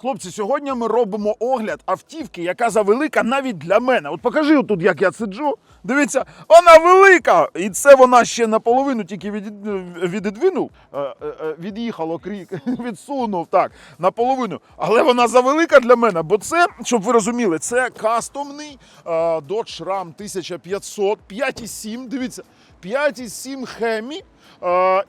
Хлопці, сьогодні ми робимо огляд автівки, яка завелика навіть для мене. От покажи отут, як я сиджу. Дивіться, вона велика! І це вона ще наполовину тільки від, відідвинув, е, е, е, від'їхало крік, відсунув так, наполовину. Але вона завелика для мене, бо це, щоб ви розуміли, це кастомний Dodge Ram 1500 5,7. Дивіться, 5,7 Хемі.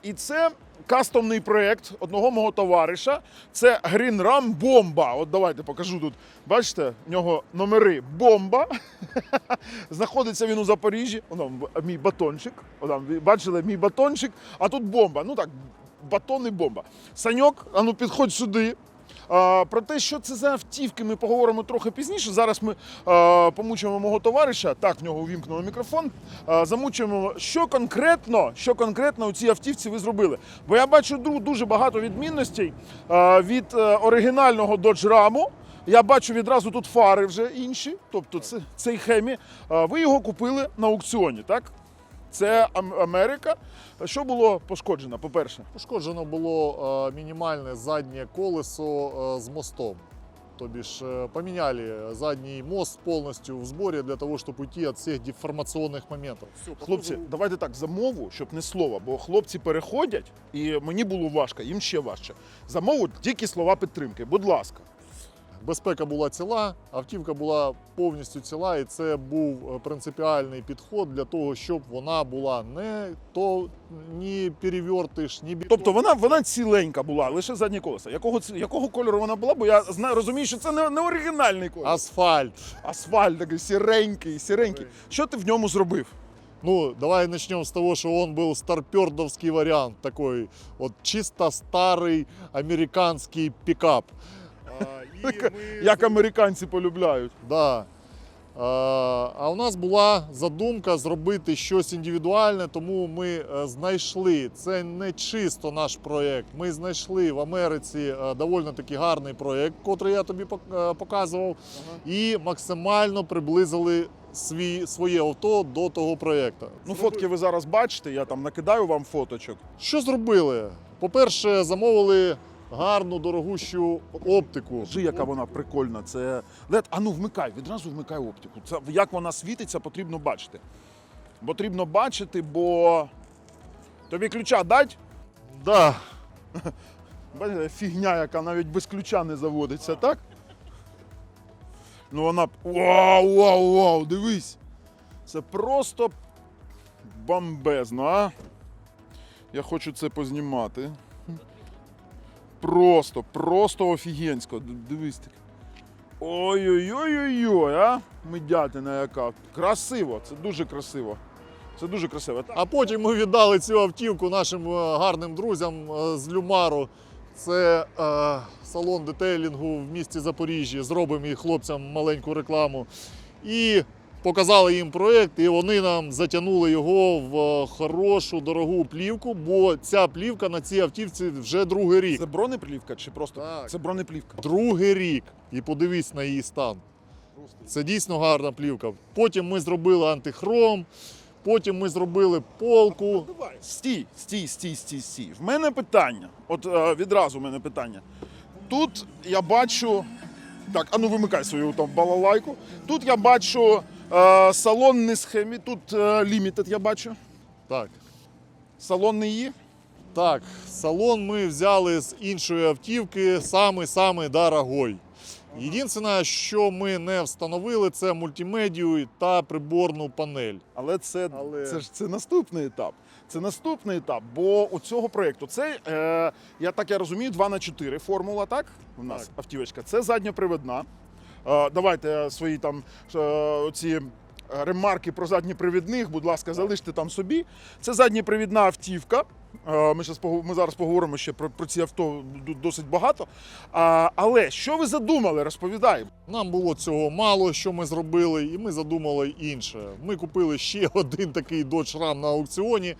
І це кастомний проєкт одного мого товариша. Це Ram Бомба. От давайте покажу тут. Бачите, в нього номери бомба. Знаходиться він у Запоріжжі. Там мій батончик. Там, бачили мій батончик, а тут бомба. Ну так, батон і бомба. Саньок, а ну підходь сюди. Про те, що це за автівки, ми поговоримо трохи пізніше. Зараз ми помучимо мого товариша. Так, в нього увімкнуло мікрофон. Замучуємо, що конкретно, що конкретно у цій автівці ви зробили. Бо я бачу ду- дуже багато відмінностей від е, оригінального Dodge Ram. Я бачу відразу тут фари вже інші. Тобто, це, цей хемі. Ви його купили на аукціоні, так? Це Америка. Що було пошкоджено, по-перше? Пошкоджено було е, мінімальне заднє колесо е, з мостом. Тобі ж е, поміняли задній мост повністю в зборі для того, щоб уйти від всіх деформаційних моментів. Хлопці, давайте так за мову, щоб не слово, бо хлопці переходять, і мені було важко, їм ще важче. За мову тільки слова підтримки. Будь ласка. Безпека була ціла, автівка була повністю ціла, і це був е, принципіальний підход для того, щоб вона була не то ні перевертиш, ні бетон. Тобто вона, вона ціленька була, лише задні колеса. Якого, якого кольору вона була? Бо я знаю, розумію, що це не, не оригінальний колір. асфальт. Асфальт такий сіренький, сіренький. Що ти в ньому зробив? Ну, давай начнем с того, что он был старпердовский вариант такой, вот чисто старый американский пикап. Як американці полюбляють. Да. А, у нас була задумка зробити щось індивідуальне, тому ми е, знайшли. Це не чисто наш проєкт. Ми знайшли в Америці е, доволі таки гарний проєкт, котрий я тобі е, показував, і максимально приблизили свій, своє авто до того проєкту. Ну, фотки ви зараз бачите, я там накидаю вам фоточок. Що зробили? По-перше, замовили гарну дорогущу оптику. Скажи, яка вона прикольна. Це LED. А ну вмикай, відразу вмикай оптику. Це як вона світиться, потрібно бачити. Потрібно бачити, бо тобі ключа дать. Да. Бачите, фігня, яка навіть без ключа не заводиться, так? Ну вона. Вау, вау, вау! Дивись! Це просто бомбезно, а? Я хочу це познімати. Просто, просто офігенсько. Дивись. Ой-ой-ой-ой-ой, а? Медятина яка. Красиво, це дуже красиво. Це дуже красиво. А потім ми віддали цю автівку нашим е, гарним друзям е, з Люмару. Це е, салон детейлінгу в місті Запоріжжя. Зробимо і хлопцям маленьку рекламу. І показали їм проєкт, і вони нам затягнули його в е, хорошу дорогу плівку, бо ця плівка на цій автівці вже другий рік. Це бронеплівка чи просто? Так. Це бронеплівка. Другий рік. І подивись на її стан. Це дійсно гарна плівка. Потім ми зробили антихром, потім ми зробили полку. Давай. Стій, стій, стій, стій, стій. В мене питання. От е, відразу в мене питання. Тут я бачу. Так, а ну вимикай свою там балалайку. Тут я бачу салон не схемі, тут е, лімітед я бачу. Так. Салон не є. Так, салон ми взяли з іншої автівки, самий-самий дорогой. Єдине, що ми не встановили, це мультимедію та приборну панель. Але це, Але- це ж це наступний етап. Це наступний етап, бо у цього проєкту це, е, я так я розумію, 2 на 4 формула, так? У нас Так. автівочка. Це задньопривідна. Е, давайте свої там е, оці ремарки про задніпривідних, будь ласка, залиште там собі. Це задніпривідна автівка. Е, Ми, погу- ми зараз поговоримо ще про, про ці авто досить багато. А, але що ви задумали? Розповідай. Нам було цього мало, що ми зробили, і ми задумали інше. Ми купили ще один такий Dodge Ram на аукціоні,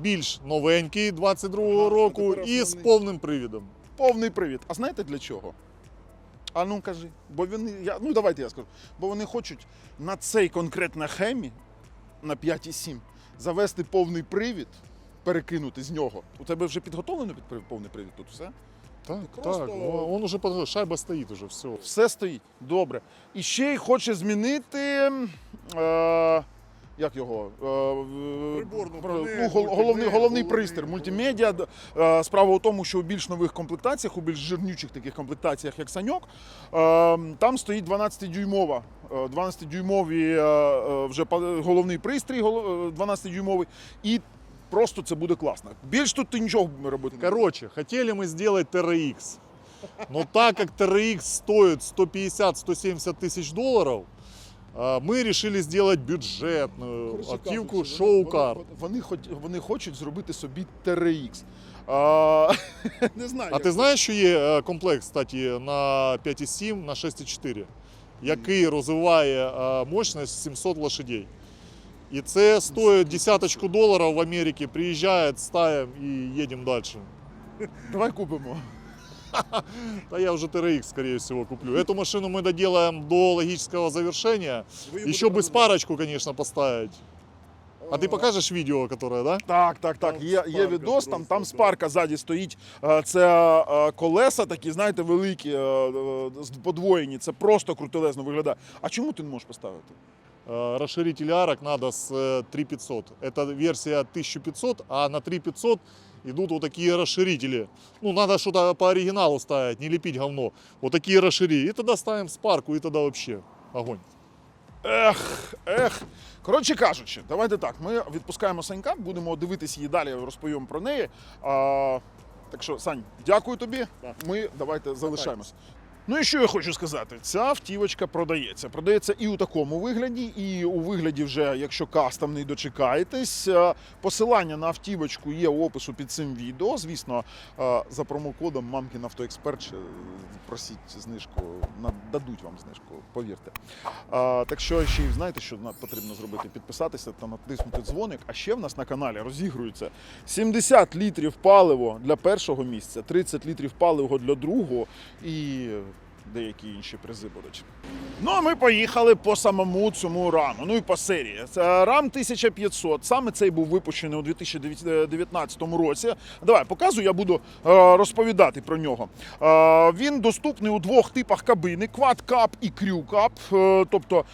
більш новенький 22-го року і з повним привідом. Повний привід. А знаєте для чого? А ну кажи. Бо вони. Я, ну давайте я скажу. Бо вони хочуть на цей конкретно хемі на 5,7 завести повний привід, перекинути з нього. У тебе вже підготовлено під повний привід тут все? Так, Просто- так. ну, Он уже под... шайба стоит уже, все. Все стоїть. Добре. І ще й хоче змінити. Е, як його? Е, Приборну ну, головний, головний пристрій, мультимедіа. Е, справа у тому, що у більш нових комплектаціях, у більш жирнючих таких комплектаціях, як Саньок, е, там стоїть 12-дюймова. е, 12-дюймові е, е, вже головний пристрій, е, 12-дюймовий, і просто це буде класно. Більш тут ти нічого робити. не будеш. Короче, хотели мы TRX. Но так как TRX стоит 150-170 тысяч долларов, а, мы решили сделать бюджетную Коротше автівку кажучи, вони-. Вони, вони, хоч- вони хочуть зробити собі TRX. А, не знаю. А як ти знаєш, що є е, комплект, кстати, на 5,7, на 6,4, який розвиває е, мощність 700 лошадей. І це стоїть десяточку доларів в Америці, приїжджає, ставимо і їдемо далі. Давай купимо. Да я уже TRX, скорее всего, куплю. Эту машину мы доделаем до логического завершения. Еще бы с парочку, конечно, поставить. А ты покажешь видео, которое, да? Так, так, так. Там Є, є спарка відос, там, просто, там да. спарка ззаді стоїть. Е, Це е, колеса такі, знаєте, великі, е, е, з- подвоєні. Це просто крутелезно виглядає. А чому ти не можеш поставити? Э, Расширитель арок надо с э, 3500. Это версия 1500, а на 3500 идут вот такие расширители. Ну, надо что-то по оригиналу ставить, не лепить говно. Вот такие расшири. И тогда ставим спарку, и тогда вообще огонь. Ех, ех. Коротше кажучи, давайте так. Ми відпускаємо Санька, будемо дивитися її далі, розповім про неї. А, так що, Сань, дякую тобі. Ми давайте залишаємось. Ну і що я хочу сказати? Ця автівочка продається. Продається і у такому вигляді, і у вигляді, вже, якщо кастомний дочекаєтесь. Е, Посилання на автівочку є у опису під цим відео. Звісно, е, за промокодом Мамкін Автоексперт е, просіть знижку, дадуть вам знижку, повірте. Так що ще й знаєте, що потрібно зробити? Підписатися та натиснути дзвоник. А ще в нас на каналі розігрується 70 літрів паливо для першого місця, 30 літрів паливо для другого і деякі інші призи будуть. Ну а ми поїхали по самому цьому раму. Ну і по серії. Це рам 1500. Саме цей був випущений у 2019 році. Давай показую, я буду е, розповідати про нього. Е, Він доступний у двох типах кабини: квад-кап і крю-кап. Е, Тобто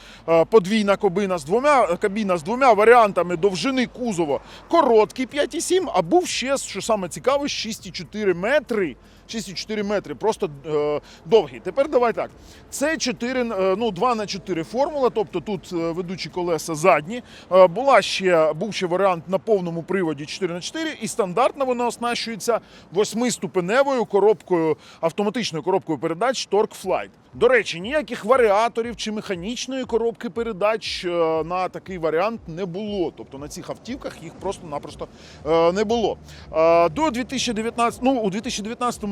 подвійна кабина з двома кабіна з двома варіантами довжини кузова. Короткий 5,7, а був ще, що саме цікаве, 6,4 метри. 6,4 метри, просто е, довгий. Тепер давай так. Це 4, е, ну, 2 на 4 формула, тобто тут е, ведучі колеса задні. Е, була ще, був ще варіант на повному приводі 4 на 4 і стандартно вона оснащується восьмиступеневою коробкою, автоматичною коробкою передач Torque Flight. До речі, ніяких варіаторів чи механічної коробки передач е, на такий варіант не було. Тобто на цих автівках їх просто-напросто е, не було. Е, До 2019, ну, у 2019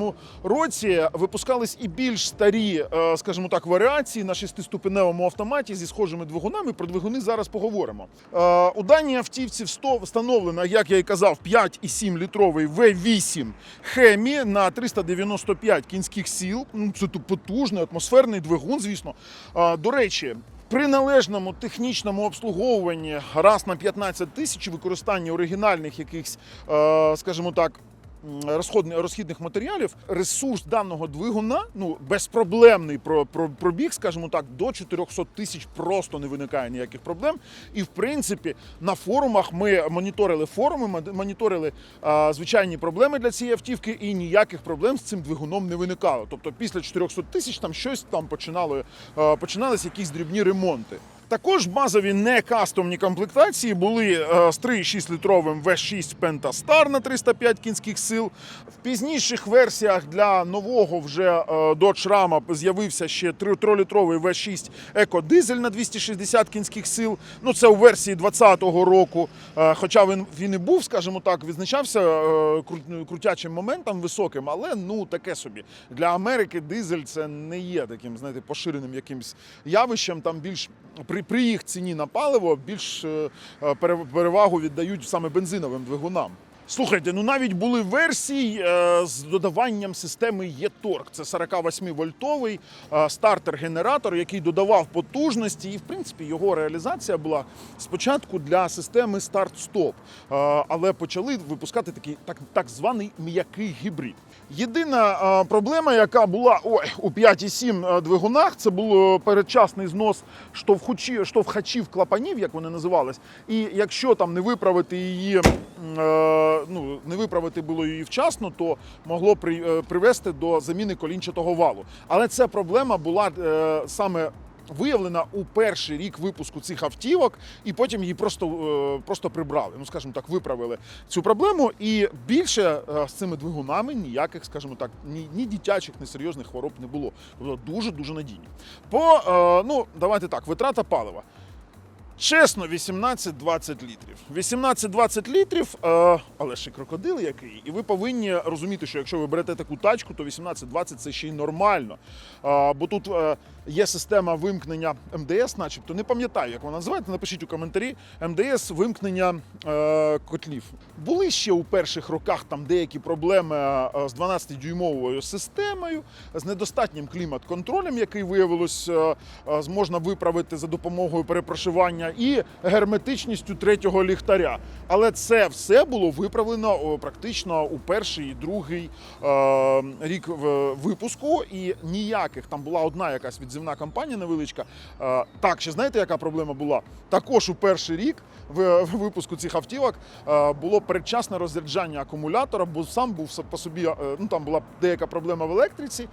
році випускались і більш старі, скажімо так, варіації на шестиступеневому автоматі зі схожими двигунами. Про двигуни зараз поговоримо. У даній автівці встановлено, як я і казав, 5,7 літровий V8 Хемі на 395 кінських сил. Ну, це тут потужний атмосферний двигун, звісно. До речі. При належному технічному обслуговуванні раз на 15 тисяч використання оригінальних якихось, скажімо так, розхідних матеріалів, ресурс даного двигуна ну безпроблемний про, про пробіг, скажімо так, до 400 тисяч просто не виникає ніяких проблем. І в принципі на форумах ми моніторили форуми, мон- моніторили а, звичайні проблеми для цієї автівки, і ніяких проблем з цим двигуном не виникало. Тобто після 400 тисяч там щось там починало починались якісь дрібні ремонти. Також базові не кастомні комплектації були е, з 3,6 літровим V6 Pentastar на 305 кінських сил. В пізніших версіях для нового вже е, Dodge Ram з'явився ще 3-літровий V6 екодизель на 260 кінських сил. Ну це у версії 2020 року. Е, Хоча він, він і був, скажімо так, відзначався крутячим моментом високим, але ну таке собі. Для Америки дизель це не є таким, знаєте, поширеним якимсь явищем. Там більш при, при їх ціні на паливо більш е, е, перевагу віддають саме бензиновим двигунам. Слухайте, ну навіть були версії е, з додаванням системи E-Torque. Це 48-вольтовий е, стартер-генератор, який додавав потужності, і в принципі його реалізація була спочатку для системи старт-стоп, е, але почали випускати такий так, так званий м'який гібрид. Єдина проблема, яка була ой, у 5,7 двигунах, це був е, передчасний знос штовхучі, штовхачів клапанів, як вони називались. І якщо там не виправити її, е, ну не виправити було її вчасно, то могло е, привести до заміни колінчатого валу. Але ця проблема була саме. Виявлена у перший рік випуску цих автівок, і потім її просто, е, просто прибрали. Ну, скажімо так, виправили цю проблему. І більше е, з цими двигунами ніяких, скажімо так, ні, ні дитячих, ні серйозних хвороб не було. Тобто дуже дуже надійні. По е, ну давайте так, витрата палива. Чесно, 18-20 літрів. 18-20 літрів, але ще крокодил який. І ви повинні розуміти, що якщо ви берете таку тачку, то 18-20 це ще й нормально. Бо тут є система вимкнення МДС, начебто. Не пам'ятаю, як вона називається. Напишіть у коментарі. МДС вимкнення е, котлів. Були ще у перших роках там деякі проблеми е, з 12-дюймовою системою, з недостатнім клімат-контролем, який виявилось е, е, можна виправити за допомогою перепрошивання, і герметичністю третього ліхтаря. Але це все було виправлено практично у перший і другий е, рік випуску. І ніяких там була одна якась відзивна кампанія невеличка. Е, так, ще знаєте, яка проблема була? Також у перший рік в, випуску цих автівок е, було передчасне розряджання акумулятора, бо сам був по собі, е, ну там була деяка проблема в електриці,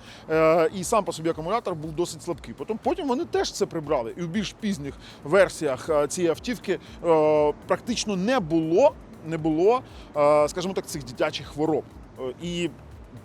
і сам по собі акумулятор був досить слабкий. Потім, потім вони теж це прибрали. І в більш пізніх версіях цієї автівки практично не було, не було, скажімо так, цих дитячих хвороб. І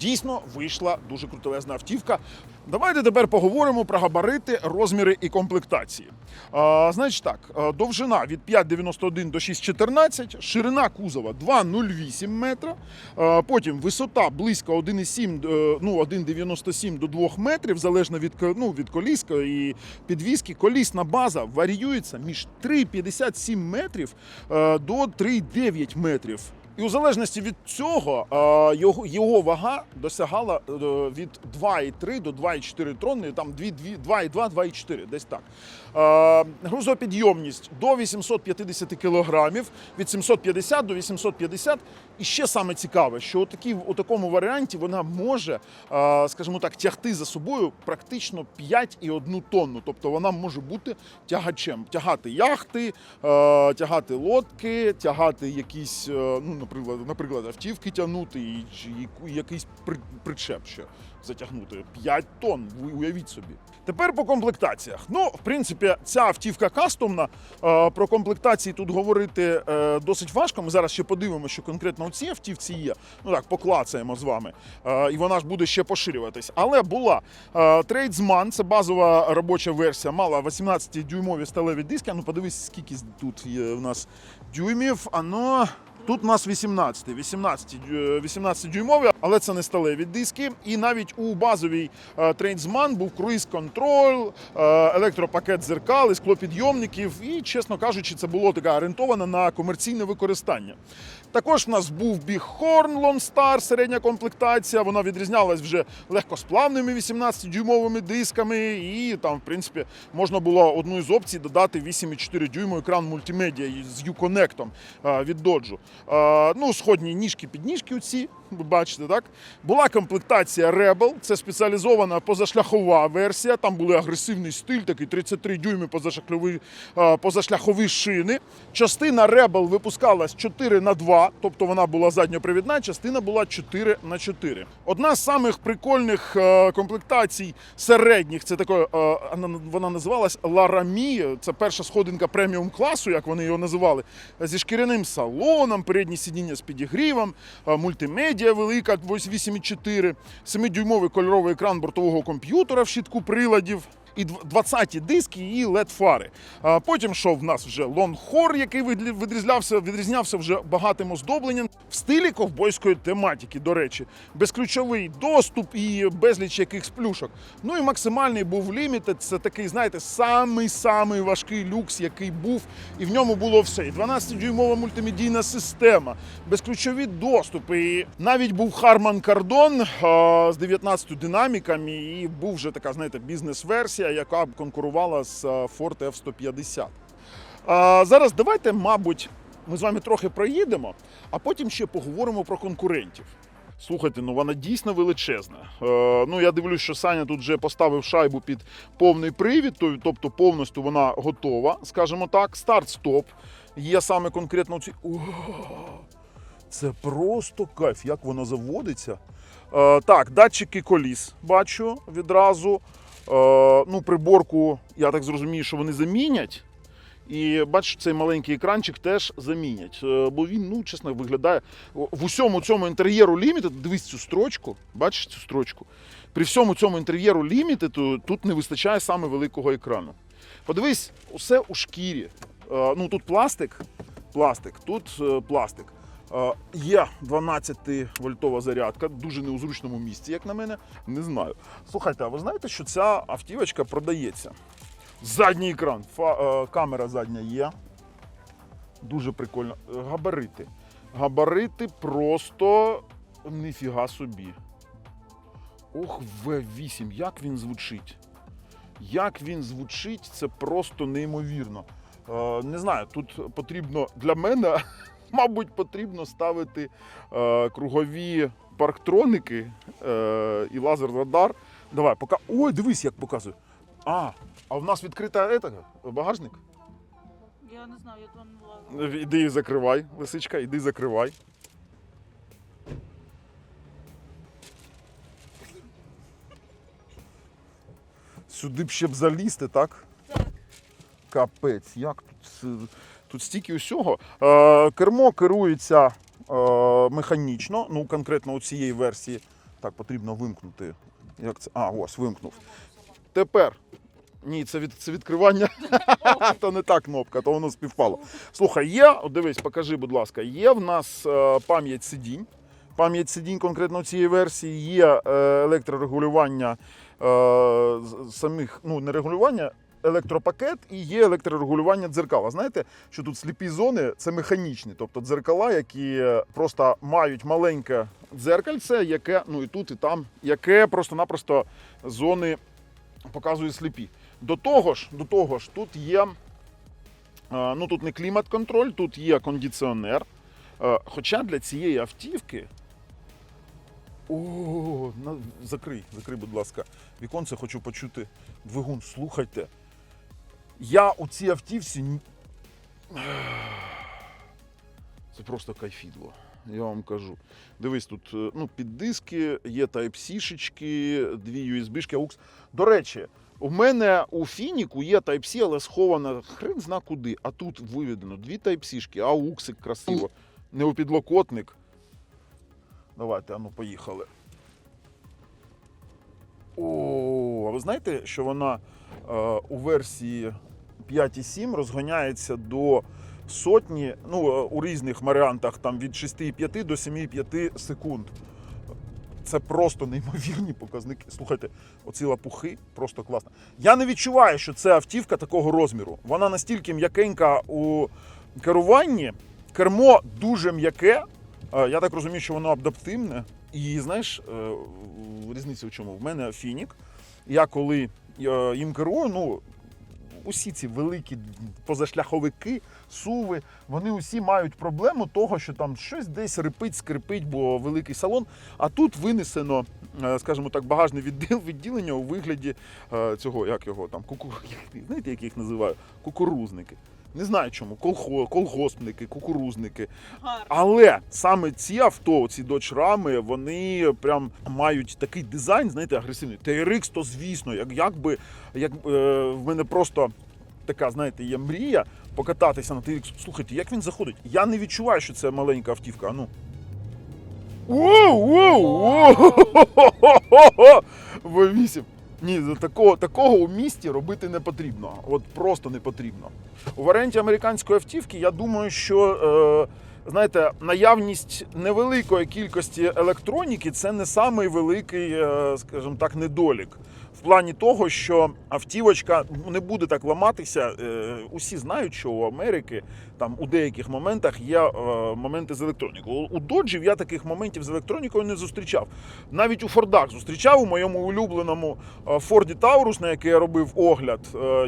дійсно вийшла дуже крутелезна автівка. Давайте тепер поговоримо про габарити, розміри і комплектації. А, значить так, довжина від 5,91 до 6,14, ширина кузова 2,08 метра, е, потім висота близько 1,7, е, ну, 1,97 до 2 метрів, залежно від, ну, від коліска і підвіски. Колісна база варіюється між 3,57 метрів е, до 3,9 метрів. І у залежності від цього його, його вага досягала е, від 2,3 до 2,4 тонни, там 2,2-2,4, десь так. Е, Грузопідйомність до 850 кілограмів, від 750 до 850. І ще саме цікаве, що у, такі, у такому варіанті вона може, е, скажімо так, тягти за собою практично 5,1 тонну. Тобто вона може бути тягачем, тягати яхти, е, тягати лодки, тягати якісь, ну, наприклад, наприклад, автівки тягнути і, якийсь при, причеп ще затягнути. 5 тонн, ви уявіть собі. Тепер по комплектаціях. Ну, в принципі, ця автівка кастомна. Е, Про комплектації тут говорити е, досить важко. Ми зараз ще подивимося, що конкретно у цій автівці є. Ну так, поклацаємо з вами. Е, І вона ж буде ще поширюватись. Але була Tradesman, це базова робоча версія, мала 18-дюймові сталеві диски. Ну, подивись, скільки тут є в нас дюймів. Ано. Тут у нас 18, 18, 18 дюймові, але це не сталеві диски. І навіть у базовій е, був круїз-контроль, е, електропакет дзеркал і склопідйомників. І, чесно кажучи, це було таке орієнтовано на комерційне використання. Також в нас був Lone Star, середня комплектація. Вона відрізнялась вже легкосплавними 18-дюймовими дисками. І там, в принципі, можна було одну з опцій додати 8,4 дюйму екран мультимедіа з Uconnect е, від Dodge. Ну, сходні ніжки, підніжки оці, ви бачите, так? Була комплектація Rebel, це спеціалізована позашляхова версія. Там були агресивний стиль, такий 33 дюйми позашляхові, шини. Частина Rebel випускалась 4 на 2, тобто вона була задньопривідна, частина була 4 на 4. Одна з самих прикольних комплектацій середніх, це таке, е, вона- називалась Laramie, це перша сходинка преміум класу, як вони його називали, зі шкіряним салоном, передні сидіння з підігрівом, мультимедіа велика 8,4, 7-дюймовий кольоровий екран бортового комп'ютера в щитку приладів. І 20-ті диски і led фари. Потім йшов в нас вже лонгхор, який відрізнявся, відрізнявся вже багатим оздобленням в стилі ковбойської тематики. До речі, безключовий доступ і безліч якихось плюшок. Ну і максимальний був лімітед. Це такий, знаєте, самий самий важкий люкс, який був, і в ньому було все. І 12-дюймова мультимедійна система, безключові доступи. І навіть був Kardon а, з 19 динаміками, і був вже така, знаєте, бізнес-версія, яка б конкурувала з Ford F-150. Зараз давайте, мабуть, ми з вами трохи проїдемо, а потім ще поговоримо про конкурентів. Слухайте, ну вона дійсно величезна. Е, ну я дивлюсь, що Саня тут вже поставив шайбу під повний привід, тобто повністю вона готова, скажімо так. Старт-стоп. Є саме конкретно ці. О, це просто кайф, як воно заводиться. Е, так, датчики коліс бачу відразу. Е, ну, приборку, я так зрозумію, що вони замінять. І бачиш, цей маленький екранчик теж замінять. Е, Бо він, ну, чесно, виглядає в усьому цьому інтер'єру Limited, дивись цю строчку, бачиш цю строчку. При всьому цьому інтер'єру Limited тут не вистачає саме великого екрану. Подивись, усе у шкірі. Е, Ну тут пластик, пластик, тут пластик. Е, Є 12-вольтова зарядка, дуже не у зручному місці, як на мене. Не знаю. Слухайте, а ви знаєте, що ця автівочка продається? Задній екран, фа- е, камера задня є. Дуже прикольно. Е, Габарити. Габарити просто ніфіга собі. Ох, V8, як він звучить. Як він звучить, це просто неймовірно. Не знаю, тут потрібно для мене, мабуть, потрібно ставити е, кругові парктроники е, і лазер-радар. Давай, пока. Ой, дивись, як показує. А, а в нас відкрита етага, багажник. Я не знаю, я там не лазила. Іди закривай, лисичка, іди закривай. Сюди б ще б залізти, так? Так. Капець, як тут, тут стільки усього. Е, кермо керується е, механічно, ну конкретно у цієї версії. Так, потрібно вимкнути. Як це? А, ось, вимкнув. Тепер. Ні, це, від, це відкривання. то не та кнопка, то воно співпало. Слухай, є, дивись, покажи, будь ласка, є в нас е, пам'ять сидінь. Пам'ять сидінь конкретно цієї версії, є електрорегулювання е, самих, ну не регулювання, електропакет і є електрорегулювання дзеркала. Знаєте, що тут сліпі зони це механічні, тобто дзеркала, які просто мають маленьке дзеркальце, яке, ну і тут, і там, яке просто-напросто зони показує сліпі. До того ж, до того ж, тут є. е, Ну тут не клімат-контроль, тут є кондиціонер. Е, Хоча для цієї автівки. О, закрий, закрий, будь ласка. Віконце хочу почути двигун. Слухайте. Я у цій автівці. Це просто кайфідло. Я вам кажу. Дивись, тут е, ну, під диски, є Type-C-шечки, дві USB-шки, AUX. До речі, у мене у Фініку є Type-C, але схована хрен зна куди. А тут виведено дві Type-C-шки, AUX красиво. Не у підлокотник. Давайте, ану, поїхали. О, а ви знаєте, що вона е, у версії 5.7 розганяється до сотні, ну, е, у різних варіантах там від 6,5 до 7,5 секунд. Це просто неймовірні показники. Слухайте, оці лапухи просто класно. Я не відчуваю, що це автівка такого розміру. Вона настільки м'якенька у керуванні, кермо дуже м'яке. Е, Я так розумію, що воно адаптивне. І знаєш, е, різниця в чому? В мене фінік. Я коли їм керую, ну. Усі ці великі позашляховики, суви, вони усі мають проблему того, що там щось десь рипить, скрипить, бо великий салон. А тут винесено, е, скажімо так, багажне відділ, відділення у вигляді е, цього, як його там, куку... знаєте, як я їх називаю? Кукурузники. Не знаю чому, колхо... колгоспники, кукурузники. Гарно. Але саме ці авто, ці Ram, вони прям мають такий дизайн, знаєте, агресивний. TRX, то звісно, як, як би, як е, в мене просто така, знаєте, є мрія покататися на TRX. Слухайте, як він заходить? Я не відчуваю, що це маленька автівка. А ну. Воу, воу, воу! В8. Ні, такого, такого у місті робити не потрібно. От просто не потрібно. У варіанті американської автівки, я думаю, що е, знаєте, наявність невеликої кількості електроніки це не самий великий, е, скажімо так, недолік. В плані того, що автівочка ну, не буде так ламатися. Е, усі знають, що у Америки там у деяких моментах є е, моменти з електронікою. У- доджів я таких моментів з електронікою не зустрічав. Навіть у Фордах зустрічав у моєму улюбленому е, Форді Таурус, на який я робив огляд.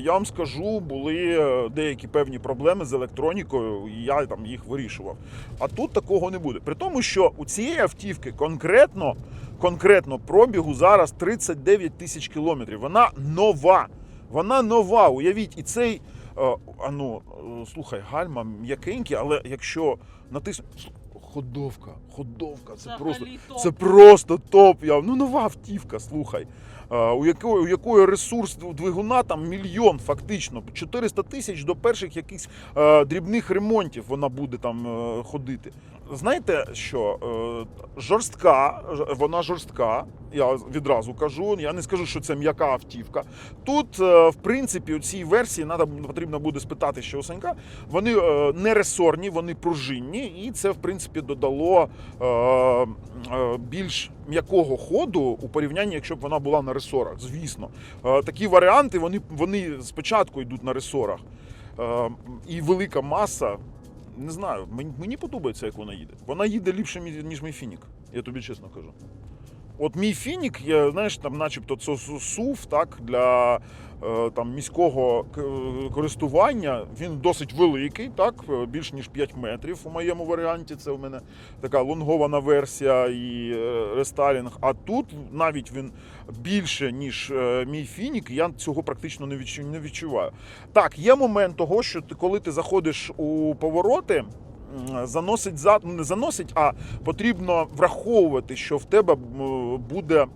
Я вам скажу, були деякі певні проблеми з електронікою, і я там їх вирішував. А тут такого не буде. При тому, що у цієї автівки конкретно, конкретно пробігу зараз 39 тисяч кілометрів. Вона нова. Вона нова. Уявіть, і цей. е, А ну, е, слухай, гальма м'якенькі, але якщо натиснути. Ходовка, ходовка, це просто. Взагалі топ. Це просто топ. Я, ну нова автівка, слухай. А, у, якої, у якої ресурс двигуна там мільйон, фактично. 400 тисяч до перших якихось е, дрібних ремонтів вона буде там е, ходити. Знаєте що? Е, жорстка, вона жорстка. Я відразу кажу. Я не скажу, що це м'яка автівка. Тут, е, в принципі, у цій версії надо, потрібно буде спитати ще у Санька. Вони е, не ресорні, вони пружинні, і це, в принципі, додало е, е, більш м'якого ходу у порівнянні, якщо б вона була на ресорах. Звісно, Е, такі варіанти вони, вони спочатку йдуть на ресорах. Е, і велика маса. Не знаю, мені, подобається, як вона їде. Вона їде ліпше, ніж мій фінік, я тобі чесно кажу. От мій фінік, я, знаєш, там, начебто, це СУФ так, для там, міського користування. Він досить великий, так, е, більш ніж 5 метрів у моєму варіанті. Це у мене така лонгована версія і е, рестайлінг. А тут навіть він більше, ніж е, мій фінік, я цього практично не відчуваю. Так, є момент того, що ти, коли ти заходиш у повороти. Заносить за ну не заносить, а потрібно враховувати, що в тебе буде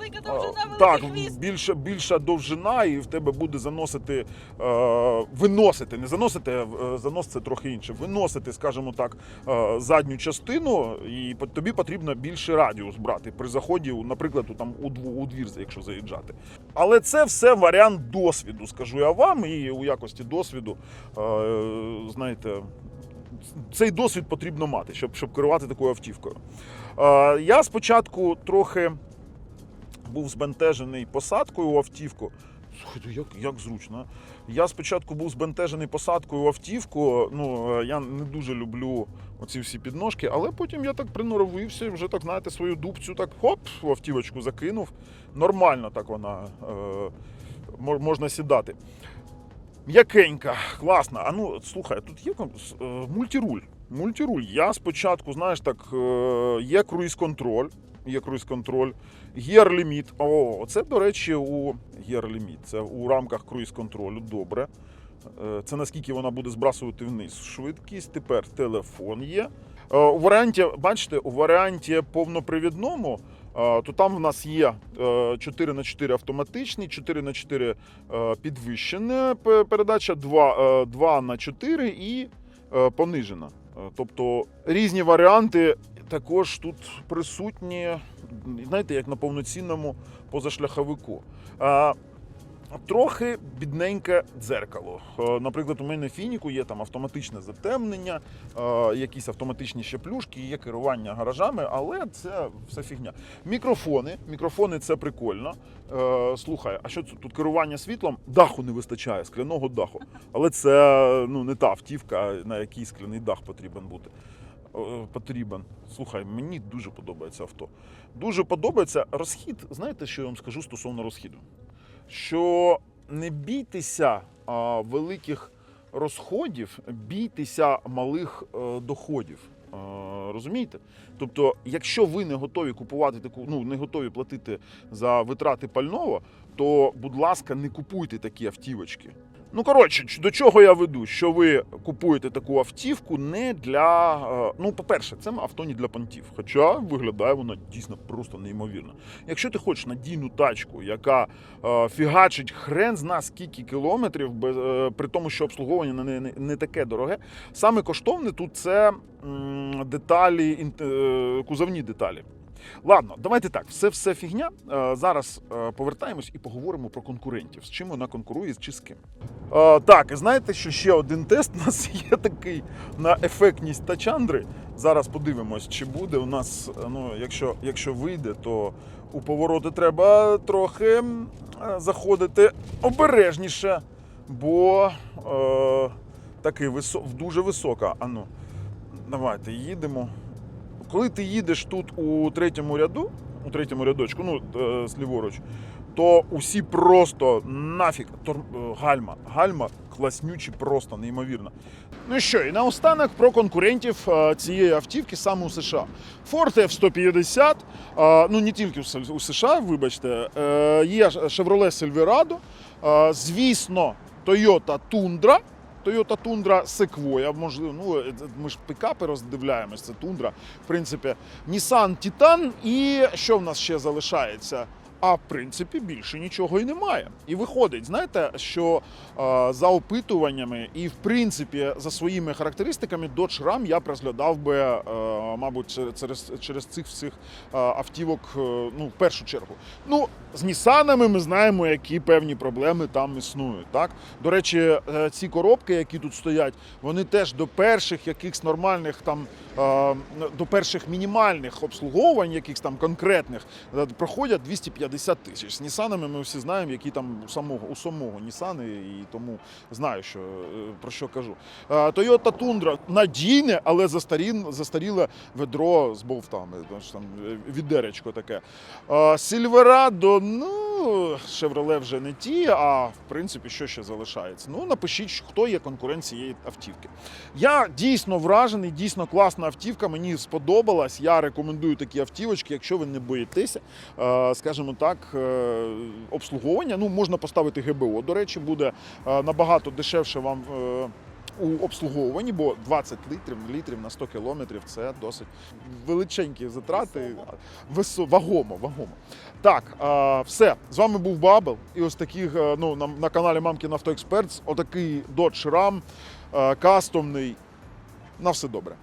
Велика довжина, великий так, хвіст. більша, більша довжина, і в тебе буде заносити, е, виносити, не заносити, а е, заносити трохи інше. Виносити, скажімо так, е, задню частину, і тобі потрібно більше радіус брати при заході, наприклад, у, там, у, у двір, якщо заїжджати. Але це все варіант досвіду, скажу я вам, і у якості досвіду, е, знаєте, цей досвід потрібно мати, щоб, щоб керувати такою автівкою. Е, я спочатку трохи був збентежений посадкою у автівку. Слухайте, як, як зручно. Я спочатку був збентежений посадкою в автівку. Ну, е, я не дуже люблю оці всі підножки, але потім я так приноровився, вже так, знаєте, свою дубцю так хоп, в автівочку закинув. Нормально так вона е, можна сідати. М'якенька, класна. А ну, слухай, тут є е, мультируль. Мультируль. Я спочатку, знаєш, так, е, є круїз-контроль. Є круїз-контроль, гір ліміт. О, це, до речі, у гір ліміт. Це у рамках круїз-контролю. Добре. Е, Це наскільки вона буде збрасувати вниз швидкість. Тепер телефон є. Е, У варіанті, бачите, у варіанті повнопривідному, е, то там в нас є 4 на 4 автоматичний, 4 на 4 е, підвищена передача, 2, 2 на 4 і понижена. Тобто різні варіанти також тут присутні, знаєте, як на повноцінному позашляховику. Трохи бідненьке дзеркало. Е, Наприклад, у мене в фініку є там автоматичне затемнення, е, якісь автоматичні щеплюшки, є керування гаражами, але це все фігня. Мікрофони. Мікрофони це прикольно. Е, Слухай, а що це тут керування світлом? Даху не вистачає, скляного даху. Але це ну, не та автівка, на якій скляний дах потрібен бути. Е, Потрібен. Слухай, мені дуже подобається авто. Дуже подобається розхід. Знаєте, що я вам скажу стосовно розхіду? Що не бійтеся а, великих розходів, бійтеся малих е, доходів. Е, розумієте? Тобто, якщо ви не готові купувати таку, ну не готові платити за витрати пального, то, будь ласка, не купуйте такі автівочки. Ну, коротше, до чого я веду? Що ви купуєте таку автівку не для. е, Ну, по-перше, це авто не для понтів. Хоча виглядає воно дійсно просто неймовірно. Якщо ти хочеш надійну тачку, яка е, фігачить хрен зна скільки кілометрів, без, е, при тому, що обслуговування не, не, не таке дороге, саме коштовне тут це деталі, кузовні деталі. Ладно, давайте так. Все все фігня. Е, зараз е, повертаємось і поговоримо про конкурентів. З чим вона конкурує чи з ким. Е, так, і знаєте, що ще один тест у нас є такий на ефектність тачандри. Зараз подивимось, чи буде у нас. Ну, якщо, якщо вийде, то у повороти треба трохи заходити обережніше, бо е, такий висо, дуже висока. Ану, давайте їдемо. Коли ти їдеш тут у третьому ряду, у третьому рядочку, ну е, зліворуч, то усі просто нафіг е, гальма. Гальма класнючі, просто неймовірно. Ну що, і наостанок про конкурентів е, цієї автівки саме у США. Ford F-150, е, ну не тільки у США, вибачте, є Chevrolet Silverado, звісно, Toyota Tundra. Toyota Tundra Sequoia, можливо, ну ми ж пікапи роздивляємось, це тундра. В принципі, Nissan Titan і що в нас ще залишається? А в принципі більше нічого і немає. І виходить, знаєте, що е, за опитуваннями і в принципі за своїми характеристиками Dodge Ram я б розглядав би, е, мабуть, через, через цих всіх е, автівок, е, ну, в першу чергу. Ну, з Нісанами ми знаємо, які певні проблеми там існують. Так? До речі, е, ці коробки, які тут стоять, вони теж до перших якихось нормальних там, е, до перших мінімальних обслуговувань, якихось там конкретних, е, проходять 250 тисяч. З Нісанами ми всі знаємо, які там у самого, у самого Нісани, і тому знаю, що, е, про що кажу. Е, Toyota Tundra надійне, але застаріле ведро з болтами, там е, відеречко таке. Сільверадо, ну, Chevrolet вже не ті, а в принципі, що ще залишається? Ну, напишіть, хто є конкурент цієї автівки. Я дійсно вражений, дійсно класна автівка. Мені сподобалась. Я рекомендую такі автівочки, якщо ви не боїтеся, е, скажімо так, е, обслуговування. Ну, можна поставити ГБО. До речі, буде е, набагато дешевше вам. У обслуговуванні, бо 20 літрів літрів на 100 кілометрів це досить величенькі затрати. Висо, вагомо, вагомо. Так, все. З вами був Бабел. І ось таких е, ну, на, на каналі Мамкін Автоексперт. Отакий Dodge Ram е, кастомний. На все добре.